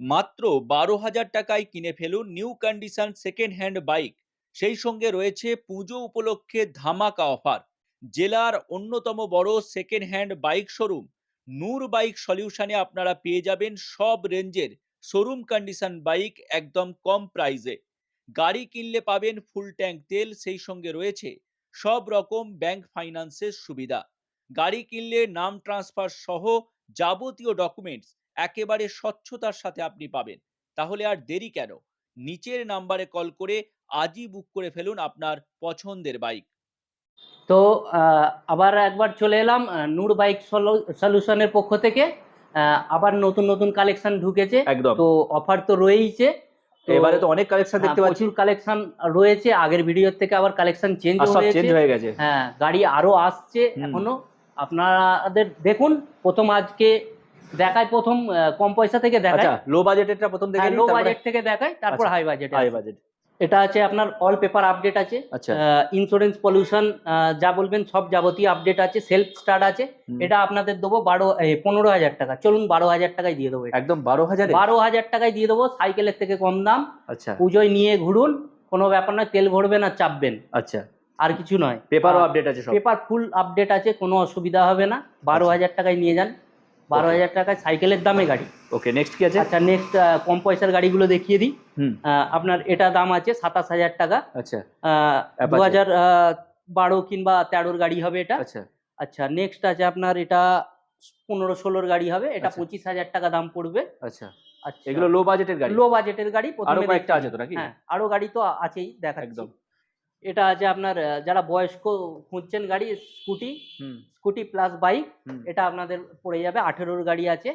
মাত্র বারো হাজার টাকায় কিনে ফেলুন new condition second hand bike. সেই সঙ্গে রয়েছে পুজো উপলক্ষে ধামাকা অফার। জেলার অন্যতম বড় second hand bike showroom. Noor bike সলিউশনে আপনারা পেয়ে যাবেন সব রেঞ্জের শোরুম কন্ডিশন বাইক একদম কম প্রাইসে। গাড়ি কিনলে পাবেন ফুল ট্যাঙ্ক তেল, সেই সঙ্গে রয়েছে সব রকম ব্যাংক ফাইন্যান্সের সুবিধা। গাড়ি কিনলে নাম ট্রান্সফার সহ যাবতীয় ডকুমেন্টস একেবারে স্বচ্ছতার সাথে আপনি পাবেন। তাহলে আর দেরি কেন? নিচের নাম্বারে কল করে আজই বুক করে ফেলুন আপনার পছন্দের বাইক। তো আহ, আবার একবার চলে এলাম নূর বাইক সলিউশনের পক্ষ থেকে। আহ, আবার নতুন নতুন কালেকশন ঢুকেছে। একদম। তো অফার তো রয়েইছে। এবারে তো অনেক কালেকশন হ্যাঁ, দেখতে পাচ্ছি। প্রচুর কালেকশন রয়েছে। আগের ভিডিওর থেকে আবার কালেকশন চেঞ্জ হয়েছে। চেঞ্জ হয়ে গেছে। হ্যাঁ গাড়ি আরও আসছে এখনও। আপনাদের দেখুন প্রথম আজকে দেখায় প্রথম কম পয়সা থেকে দেখায়। আচ্ছা লো বাজেটেরটা প্রথম দেখে লো বাজেট থেকে দেখায় তারপর আচ্ছা, হাই বাজেট হাই বাজেট এটা আছে আপনার অল পেপার আপডেট আছে আচ্ছা। ইন্স্যুরেন্স পলিউশন যা বলবেন সব যাবতীয় আপডেট আছে সেলফ স্টার্ট আছে। এটা আপনাদের দেবো বারো পনেরো হাজার টাকা। চলুন বারো হাজার টাকায় দিয়ে দেবো একদম বারো হাজার? বারো হাজার টাকায় দিয়ে দেবো সাইকেলের থেকে কম দাম। আচ্ছা। পুজোয় নিয়ে ঘুরুন কোনো ব্যাপার নয় তেল ভরবেন আর চাপবেন। আচ্ছা। আর কিছু নয়। পেপারও আপডেট আছে সব। পেপার ফুল আপডেট আছে কোনো অসুবিধা হবে না। বারো আচ্ছা। হাজার টাকায় নিয়ে যান। বারো হাজার টাকায় সাইকেলের দামে গাড়ি। ওকে নেক্সট কি আছে? আচ্ছা নেক্সট কম পয়সার গাড়িগুলো দেখিয়ে দিই। আপনার এটা দাম আছে সাতাশ হাজার টাকা। আচ্ছা। দু। হাজার বারো কিংবা তেরোর গাড়ি হবে এটা। আচ্ছা। আচ্ছা নেক্সট আছে আপনার এটা পনেরো ষোলোর গাড়ি হবে। এটা আচ্ছা। পঁচিশ হাজার টাকা দাম পড়বে। আচ্ছা। আচ্ছা। এগুলো লো বাজেটের গাড়ি? লো বাজেটের গাড়ি আরও প্রথমে কয়েকটা আছে তো নাকি? হ্যাঁ আরও গাড়ি তো আছেই দেখা একদম। এটা আছে আপনার যারা বয়স্ক খুঁজছেন গাড়ি স্কুটি স্কুটি প্লাস বাইক এটা আপনাদের পড়ে যাবে। আঠেরোর গাড়ি আছে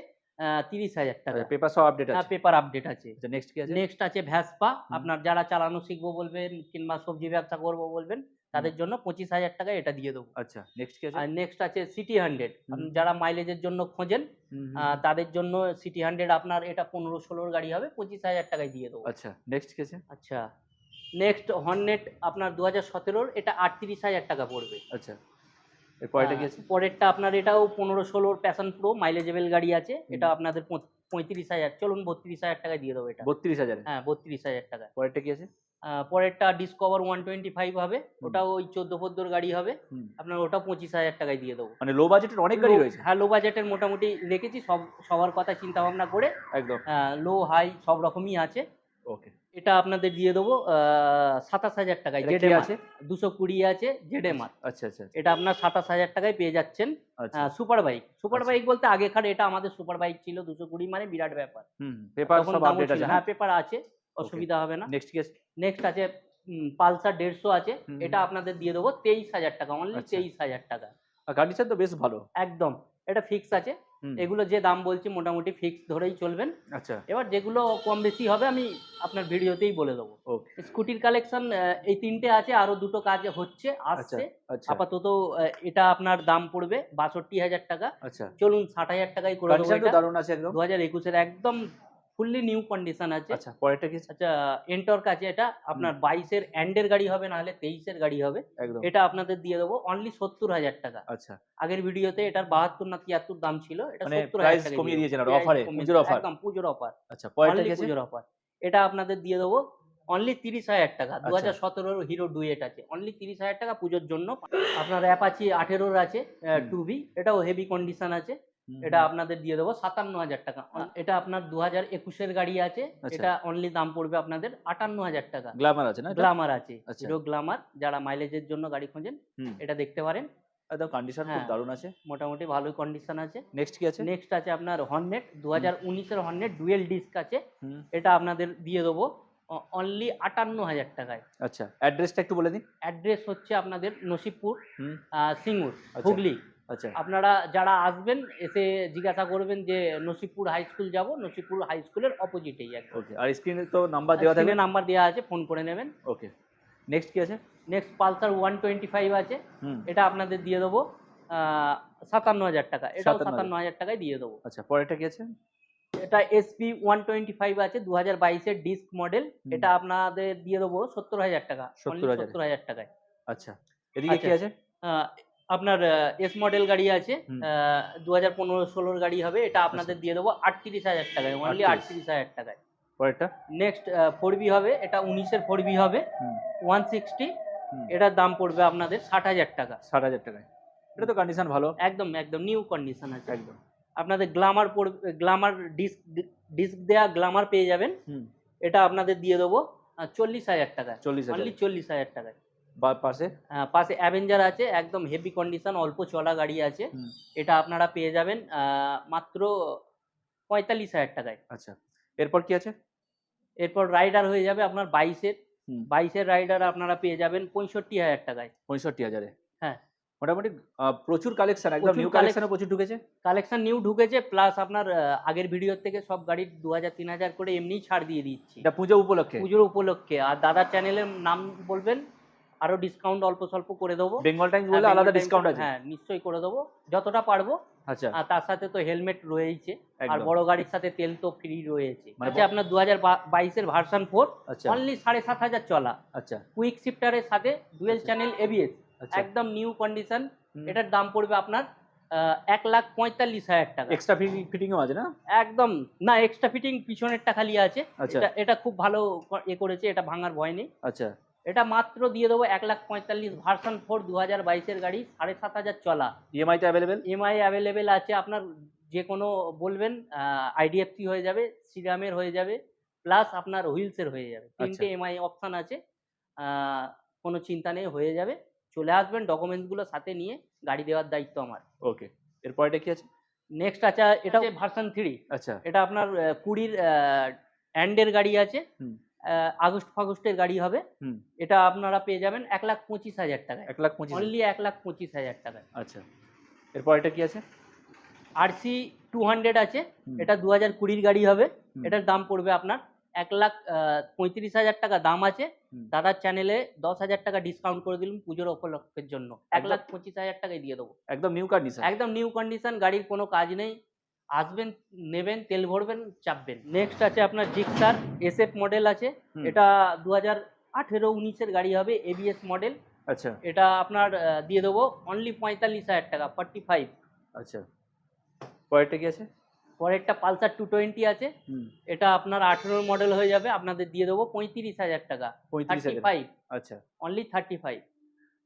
তিরিশ হাজার টাকা। পেপার সব আপডেট আছে? পেপার আপডেট আছে। আচ্ছা নেক্সট কি আছে? নেক্সট আছে ভ্যাসপা আপনার যারা চালানো শিখব বলবেন কিংবা সবজি ব্যবসা করব বলবেন তাদের জন্য পঁচিশ হাজার টাকা এটা দিয়ে দেবো। আচ্ছা নেক্সট কি আছে? আর নেক্সট আছে সিটি হান্ড্রেড যারা মাইলেজের জন্য খোঁজেন তাদের জন্য সিটি হান্ড্রেড আপনার এটা পনেরো ষোলোর গাড়ি হবে পঁচিশ হাজার টাকায় দিয়ে দেবো। আচ্ছা নেক্সট কি আছে? আচ্ছা। নেক্সট হর্নেট আপনার দু হাজার সতেরোর এটা আটত্রিশ হাজার টাকা পড়বে। আচ্ছা কি আছে? পরেরটা আপনার এটাও পনেরো ষোলোর প্যাশন প্রো মাইলেজেবল গাড়ি আছে এটা আপনাদের পঁয়ত্রিশ হাজার চলুন বত্রিশ হাজার টাকায় দিয়ে দেবো এটা। বত্রিশ হাজার? হ্যাঁ বত্রিশ হাজার টাকা। পরেরটা কি আছে? পরেরটা ডিসকভার ওয়ান টোয়েন্টি ফাইভ হবে ওটাও ওই চোদ্দ ফোদ্দোর গাড়ি হবে আপনার ওটা পঁচিশ হাজার টাকায় দিয়ে দেবো। মানে লো বাজেটের অনেক গাড়ি রয়েছে। হ্যাঁ লো বাজেটের মোটামুটি রেখেছি সব সবার কথা চিন্তা ভাবনা করে একদম। লো হাই সব রকমই আছে। ওকে এটা আপনাদের দিয়ে দেবো সাতাশ হাজার টাকায় জেড আছে? দুশো কুড়ি আছে জেডে এম আর আচ্ছা আচ্ছা। এটা আপনার সাতাশ হাজার টাকায় পেয়ে যাচ্ছেন আচ্ছা। সুপার বাইক সুপার আচ্ছা। বাইক বলতে আগেকার এটা আমাদের সুপার বাইক ছিল দুশো কুড়ি মানে বিরাট ব্যাপার। পেপার সব আপডেট আছে হ্যাঁ পেপার আছে অসুবিধা হবে না। নেক্সট কি আছে নেক্সট আছে পালসার দেড়শো আছে। এটা আপনাদের দিয়ে দেবো তেইশ হাজার টাকা অনলি আচ্ছা। তেইশ হাজার টাকা। কন্ডিশন তো বেশ ভালো। একদম। এটা ফিক্স আছে। এগুলো যে দাম বলছি মোটামুটি ফিক্স ধরেই চলবেন। আচ্ছা। এবার যেগুলো কম বেশি হবে আমি আপনার ভিডিওতেই বলে দেবো। স্কুটির কালেকশন এই তিনটে আছে আরও দুটো কাজ হচ্ছে আচ্ছা আসছে। আচ্ছা আপাতত এটা আপনার দাম পড়বে বাষট্টি হাজার টাকা। আচ্ছা। চলুন ষাট হাজার টাকায় করে দেবো দু হাজার একুশের একদম ফুললি নিউ কন্ডিশন আছে। আচ্ছা পরেরটা কি? আচ্ছা এন্টর্ক আছে এটা আপনার বাইশের এন্ডের গাড়ি হবে নাহলে তেইশের গাড়ি হবে। একদম। এটা আপনাদের দিয়ে দেবো অনলি সত্তর হাজার টাকা। আচ্ছা। আগের ভিডিওতে এটার বাহাত্তর না তিয়াত্তর দাম ছিল এটা মানে সত্তর হাজার কমিয়ে দিয়েছেন এ, পুজোর offer। একদম পুজোর অফার আচ্ছা পরেরটা কি আছে? পুজোর অফার এটা আপনাদের দিয়ে দেবো অনলি তিরিশ হাজার টাকা আচ্ছা। দু হাজার সতেরোর হিরো ডুয়েট আছে। অনলি তিরিশ হাজার টাকা পুজোর জন্য। আপনার অ্যাপাচি আঠেরোর আছে হুম। টু বি এটাও হেভি কন্ডিশন আছে। এটা আপনাদের দিয়ে দেবো সাতান্ন হাজার টাকা। এটা আপনার দু হাজার একুশের গাড়ি আছে আচ্ছা। এটা অনলি দাম পড়বে আপনাদের আটান্ন হাজার টাকা। গ্ল্যামার আছে না? গ্লামার আছে আচ্ছা। হিরো গ্লামার যারা মাইলেজের জন্য গাড়ি খোঁজেন এটা দেখতে পারেন। একদম কন্ডিশন খুব হ্যাঁ। দারুণ আছে। মোটামুটি ভালো কন্ডিশন আছে। নেক্সট কি আছে? নেক্সট আছে আপনার হর্নেট দু হাজার উনিশের হর্নেট ডুয়েল ডিস্ক আছে। এটা আপনাদের দিয়ে দেবো অনলি আটান্ন হাজার টাকায়। আচ্ছা অ্যাড্রেসটা একটু বলে দিন। অ্যাড্রেস হচ্ছে আপনাদের নসিবপুর সিঙ্গুর আচ্ছা। হুগলি। আচ্ছা আপনারা যারা আসবেন এসে জিজ্ঞাসা করবেন যে নসিবপুর হাই স্কুল যাব নসিবপুর হাই স্কুলের অপোজিটেই ওকে আর স্ক্রিনে তো নাম্বার দেওয়া থাকবে? নাম্বার দেওয়া আছে ফোন করে নেবেন। ওকে নেক্সট কি আছে? Next Pulsar one twenty five আছে এটা আপনাদের দিয়ে দেবো সাতান্ন হাজার টাকা। এটাও 57,000 সাতান্ন হাজার টাকায় দিয়ে দেবো। আচ্ছা পরেরটা কি আছে? এটা এসপি ওয়ান টোয়েন্টি ফাইভ আছে দু হাজার বাইশের ডিস্ক মডেল এটা আপনাদের দিয়ে দেবো সত্তর হাজার টাকা। 70,000 সত্তর হাজার। টাকায়। আচ্ছা এদিকে কি আচ্ছা। আছে? আপনার এস মডেল গাড়ি আছে দু হাজার পনেরো ষোলোর গাড়ি হবে এটা আপনাদের দিয়ে দেবো আটত্রিশ হাজার টাকায় অনলি 38 আটত্রিশ হাজার টাকায়। পরেরটা? নেক্সট ফোর বি হবে এটা উনিশের ফোর বি হবে ওয়ান সিক্সটি এটার দাম পড়বে আপনাদের ষাট হাজার টাকা। ষাট হাজার টাকায়। এটা তো কন্ডিশন ভালো। একদম একদম নিউ কন্ডিশন আছে। একদম। আপনাদের গ্লামার পড়বে গ্লামার ডিস্ক ডিস্ক দেওয়া গ্লামার পেয়ে যাবেন। এটা আপনাদের দিয়ে দেবো চল্লিশ হাজার টাকায়। চল্লিশ চল্লিশ হাজার টাকায়। বা পাশে। আহ, পাশে অ্যাভেঞ্জার আছে একদম হেভি কন্ডিশন অল্প চলা গাড়ি আছে। এটা আপনারা পেয়ে যাবেন মাত্র পঁয়তাল্লিশ হাজার টাকায়। আচ্ছা এরপর কি আছে? এরপর রাইডার হয়ে যাবে আপনার বাইশের বাইশের রাইডার আপনারা পেয়ে যাবেন পঁয়ষট্টি হাজার টাকায়। পঁয়ষট্টি হাজারে? হ্যাঁ। মোটামুটি প্রচুর কালেকশন একদম নিউ কালেকশনও প্রচুর ঢুকেছে? কালেকশন নিউ ঢুকেছে প্লাস আপনার আগের ভিডিওর থেকে সব গাড়ির দু হাজার তিন হাজার করে এমনি ছাড় দিয়ে দিচ্ছি। এটা পুজো উপলক্ষে? পুজোর উপলক্ষে। আর দাদার চ্যানেলের নাম বলবেন? আরও ডিসকাউন্ট অল্প স্বল্প করে দেবো। বেঙ্গল টাইমস বলে হ্যাঁ, আলাদা ডিসকাউন্ট আছে। হ্যাঁ নিশ্চয়ই করে দেবো। যতটা পারব। আচ্ছা। আর তার সাথে তো হেলমেট রয়েছে আর বড় গাড়ির সাথে তেল তো ফ্রি রয়েছে। মানে আচ্ছা আপনার দু হাজার বাইশের ভার্সন ফোর অনলি সাড়ে সাত হাজার চলা। আচ্ছা। কুইক শিফটারের সাথে ডুয়েল। চ্যানেল এবিএস একদম নিউ কন্ডিশন এটার দাম পড়বে আপনার এক লাখ পঁয়তাল্লিশ হাজার টাকা। এক্সট্রা ফিটিং ফিটিংও আছে না? একদম। না এক্সট্রা ফিটিং পিছনেরটা খালি আছে। আচ্ছা। এটা এটা খুব ভালো এ করেছে এটা ভাঙার ভয় নেই। আচ্ছা। এটা মাত্র দিয়ে দেবো এক লাখ পঁয়তাল্লিশ ভার্সন ফোর দু হাজার বাইশের গাড়ি সাড়ে সাত হাজার চলা। ইএমআই তে অ্যাভেলেবেল এমআই অ্যাভেলেবেল আছে আপনার যে কোনো বলবেন আইডিএফসি হয়ে যাবে সিরামের হয়ে যাবে প্লাস আপনার হুইলসের হয়ে যাবে। তিনটে আচ্ছা। এমআই অপশান আছে কোনো চিন্তা নেই হয়ে যাবে। চলে আসবেন ডকুমেন্টসগুলো সাথে নিয়ে গাড়ি দেওয়ার দায়িত্ব আমার। ওকে এরপর এটা কি আছে? নেক্সট আছে এটা ভার্সন থ্রি আচ্ছা। এটা আপনার কুড়ির অ্যান্ডের গাড়ি আছে। আগস্ট ফাগস্টের গাড়ি হবে। এটা আপনারা পেয়ে যাবেন এক লাখ পঁচিশ হাজার টাকা এক লাখ পঁচিশ অনলি এক লাখ পঁচিশ হাজার টাকা আচ্ছা। এরপর এটা কি আছে? আরসি টু হান্ড্রেড আছে। এটা দু হাজার কুড়ির গাড়ি হবে। এটার দাম পড়বে আপনার এক লাখ পঁয়ত্রিশ হাজার টাকা দাম আছে। দাদার চ্যানেলে দশ হাজার টাকা ডিসকাউন্ট করে দিলাম পুজোর উপলক্ষের জন্য। এক লাখ পঁচিশ হাজার টাকায় দিয়ে দেবো। একদম নিউ কন্ডিশন একদম নিউ কন্ডিশন গাড়ির কোনো কাজ নেই। আসবেন নেবেন তেল ভরবেন চাপবেন। নেক্সট আছে আপনার জিক্সার এসএফ মডেল আছে। এটা দু হাজার আঠেরো উনিশের গাড়ি হবে এবিএস মডেল আচ্ছা। এটা আপনার দিয়ে দেবো অনলি পঁয়তাল্লিশ হাজার টাকা ফর্টি ফাইভ আচ্ছা। পরেরটা কি আছে? পরেরটা পালসার টু টোয়েন্টি আছে। এটা আপনার আঠেরোর মডেল হয়ে যাবে আপনাদের দিয়ে দেবো পঁয়ত্রিশ হাজার টাকা। পঁয়ত্রিশ ফাইভ আচ্ছা। অনলি থার্টি ফাইভ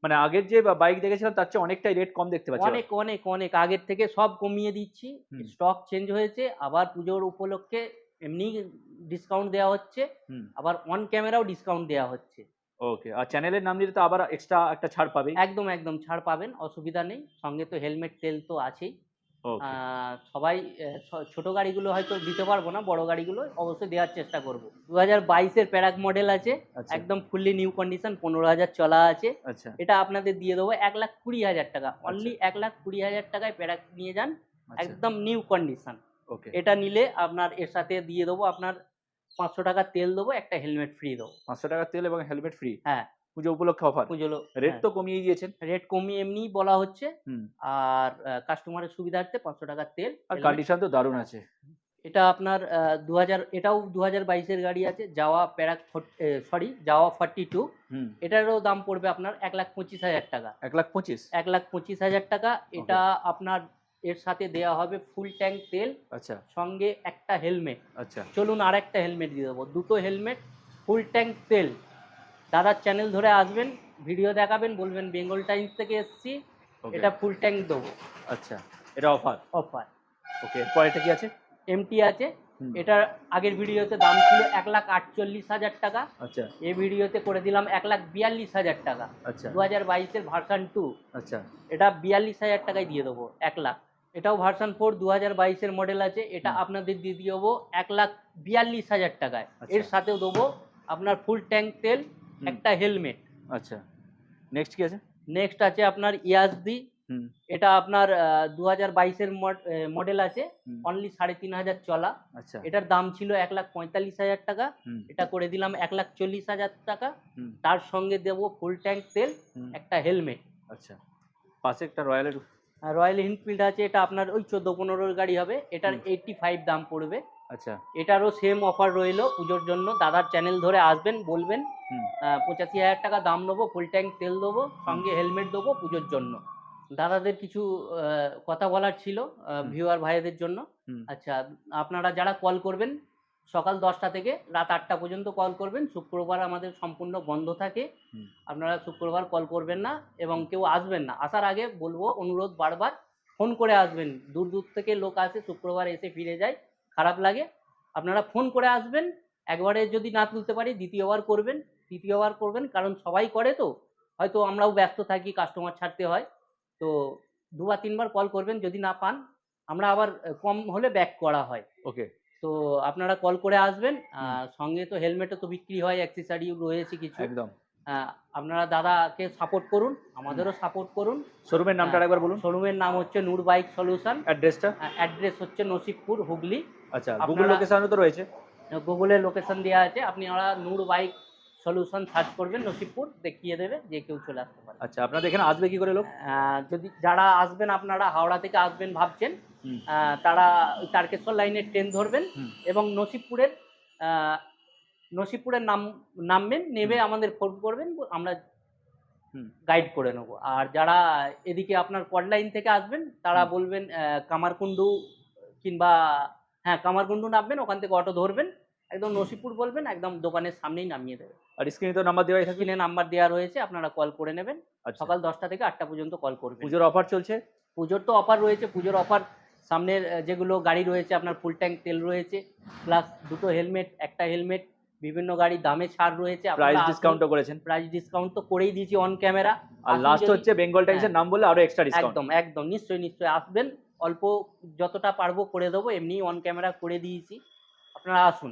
মানে আগের যে বাইক দেখেছিলাম তার চেয়ে অনেকটাই রেট কম দেখতে পাচ্ছি অনেক অনেক অনেক। আগের থেকে সব কমিয়ে দিচ্ছি। স্টক চেঞ্জ হয়েছে আবার পুজোর উপলক্ষে এমনি ডিসকাউন্ট দেওয়া হচ্ছে আবার অন ক্যামেরাও ডিসকাউন্ট দেওয়া হচ্ছে। ওকে আর চ্যানেলের নাম দিলে তো আবার এক্সট্রা একটা ছাড় পাবে একদম একদম ছাড় পাবেন অসুবিধা নেই। সঙ্গে তো হেলমেট তেল তো আছেই। সবাই ছোট গাড়িগুলো হয়তো দিতে পারব না বড় গাড়িগুলো অবশ্যই দেওয়ার চেষ্টা করব। দু হাজার বাইশের প্যারাক মডেল আছে আচ্ছা। একদম ফুললি নিউ কন্ডিশন পনেরো হাজার চলা আছে। আচ্ছা। এটা আপনাদের দিয়ে দেবো এক লাখ কুড়ি হাজার টাকা অনলি এক লাখ কুড়ি হাজার টাকায় প্যারাক নিয়ে যান আচ্ছা। একদম নিউ কন্ডিশন। এটা নিলে আপনার এর সাথে দিয়ে দেবো আপনার পাঁচশো টাকা তেল দেবো একটা হেলমেট ফ্রি দেবো। পাঁচশো টাকা তেল এবং হেলমেট ফ্রি হ্যাঁ। পুজো উপলক্ষে অফার। পুজোলো রেট তো কমিয়ে দিয়েছেন। রেট কমিয়ে এমনিই বলা হচ্ছে। হুম। আর কাস্টমারের সুবিধার্থে পাঁচশো টাকার তেল আর কন্ডিশন তো দারুণ আছে। এটা আপনার দু হাজার এটাও দু হাজার বাইশের গাড়ি আছে যাওয়া প্যারাক সরি যাওয়া ফর্টি টু হুম। এটারও দাম পড়বে আপনার এক লাখ পঁচিশ হাজার টাকা। এক লাখ পঁচিশ? এক লাখ পঁচিশ হাজার টাকা। এটা আপনার এর সাথে দেওয়া হবে ফুল ট্যাঙ্ক তেল। আচ্ছা। সঙ্গে একটা হেলমেট আচ্ছা। চলুন আর একটা হেলমেট দিয়ে দেবো। দুটো হেলমেট ফুল ট্যাঙ্ক তেল। দাদার চ্যানেল ধরে আসবেন ভিডিও দেখাবেন বলবেন বেঙ্গল টাইমস থেকে এসেছি। এটা ফুল ট্যাঙ্ক দেবো। আচ্ছা এটা অফার অফার ওকে পরেরটা কি আছে? এমটি আছে। এটার আগের ভিডিওতে দাম ছিল এক লাখ আটচল্লিশ হাজার টাকা। আচ্ছা। এই ভিডিওতে করে দিলাম এক লাখ বিয়াল্লিশ হাজার টাকা। আচ্ছা। দু হাজার বাইশের ভার্সান টু আচ্ছা। এটা বিয়াল্লিশ হাজার টাকায় দিয়ে দেবো এক লাখ। এটাও ভার্সান ফোর দু হাজার বাইশের মডেল আছে। এটা আপনাদের দিয়ে দিয়ে দেবো এক লাখ বিয়াল্লিশ হাজার টাকায়। আচ্ছা। এর সাথেও দেবো আপনার ফুল ট্যাঙ্ক তেল একটা হেলমেট। আচ্ছা। নেক্সট কি আছে? নেক্সট আছে আপনার ইয়াসদি। এটা আপনার দু হাজার বাইশের মডেল আছে। অনলি সাড়ে তিন হাজার চলা। আচ্ছা। এটার দাম ছিল এক লাখ পঁয়তাল্লিশ হাজার টাকা। এটা করে দিলাম এক লাখ চল্লিশ হাজার টাকা। তার সঙ্গে দেবো ফুল ট্যাঙ্ক তেল একটা হেলমেট। আচ্ছা। পাশে একটা রয়্যালের রয়্যাল এনফিল্ড আছে এটা আপনার ওই চোদ্দ পনেরোর গাড়ি হবে। এটার। এইটটি ফাইভ দাম পড়বে। আচ্ছা। এটারও সেম অফার রইল পুজোর জন্য। দাদার চ্যানেল ধরে আসবেন বলবেন হুম। পঁচাশি হাজার টাকা দাম নেব ফুল ট্যাঙ্ক তেল দেবো সঙ্গে হেলমেট দেবো পুজোর জন্য। দাদাদের কিছু কথা বলার ছিল। ভিউয়ার ভাইদের জন্য। আচ্ছা আপনারা যারা কল করবেন সকাল দশটা থেকে রাত আটটা পর্যন্ত কল করবেন শুক্রবার আমাদের সম্পূর্ণ বন্ধ থাকে। আপনারা শুক্রবার কল করবেন না এবং কেউ আসবেন না। আসার আগে বলব অনুরোধ বারবার ফোন করে আসবেন। দূর দূর থেকে লোক আসে শুক্রবার এসে ফিরে যায়। খারাপ লাগে আপনারা ফোন করে আসবেন একবারে যদি না তুলতে পারি দ্বিতীয়বার করবেন তৃতীয়বার করবেন কারণ সবাই করে তো হয়তো আমরাও ব্যস্ত থাকি কাস্টমার ছাড়তে হয় তো দুবার তিনবার কল করবেন যদি না পান আমরা আবার কম হলে ব্যাক করা হয়। ওকে তো আপনারা কল করে আসবেন আর সঙ্গে তো হেলমেটও তো বিক্রি হয় অ্যাক্সেসরি রয়েছে কিছু। একদম। আপনারা দাদাকে সাপোর্ট করুন আমাদেরও সাপোর্ট করুন। শোরুমের নামটা হ্যাঁ। একবার বলুন। শোরুমের নাম হচ্ছে নূর বাইক সলিউশন। অ্যাড্রেসটা? অ্যাড্রেস হচ্ছে নসিবপুর হুগলি। আচ্ছা গুগল লোকেশনও তো রয়েছে। গুগলে লোকেশন দেওয়া আছে আপনারা নূর বাইক সলিউশন সার্চ করবেন নসিবপুর দেখিয়ে দেবে যে কেউ চলে আসতে পারে। আচ্ছা আপনাদের এখানে আসবে কি করে লোক? যদি যারা আসবেন আপনারা হাওড়া থেকে আসবেন ভাবছেন তারা তারকেশ্বর লাইনের ট্রেন ধরবেন এবং নসিবপুরের আহ, নসিবপুরের নাম নামবেন নেমে আমাদের ফোন করবেন আমরা গাইড করে নেব। আর যারা এদিকে আপনার কডলাইন থেকে আসবেন তারা বলবেন কামারকুণ্ডু কিংবা হ্যাঁ কামারকুণ্ডু নামবেন ওখান থেকে অটো ধরবেন একদম নসিপুর বলবেন একদম দোকানের সামনেই নামিয়ে দেবে। আর স্ক্রিনে তো নাম্বার দেওয়াই থাকবে স্ক্রিনে নাম্বার দেওয়া রয়েছে আপনারা কল করে নেবেন। আচ্ছা। সকাল দশটা থেকে আটটা পর্যন্ত কল করবেন। পুজোর অফার চলছে? পুজোর তো অফার রয়েছে পুজোর অফার সামনের যেগুলো গাড়ি রয়েছে আপনার ফুল ট্যাঙ্ক তেল রয়েছে প্লাস দুটো হেলমেট একটা হেলমেট বিভিন্ন গাড়ি দামে ছাড় রয়েছে প্রাইস ডিসকাউন্টও করেছেন। প্রাইস ডিসকাউন্ট তো করেই দিয়েছি অন ক্যামেরা আর লাস্ট হচ্ছে বেঙ্গল টাইমসের নাম বলে আরও এক্সট্রা ডিসকাউন্ট একদম একদম নিশ্চয়ই নিশ্চয়ই আসবেন। অল্প যতটা পারব করে দেবো এমনি অন ক্যামেরা করে দিয়েছি। আপনারা আসুন।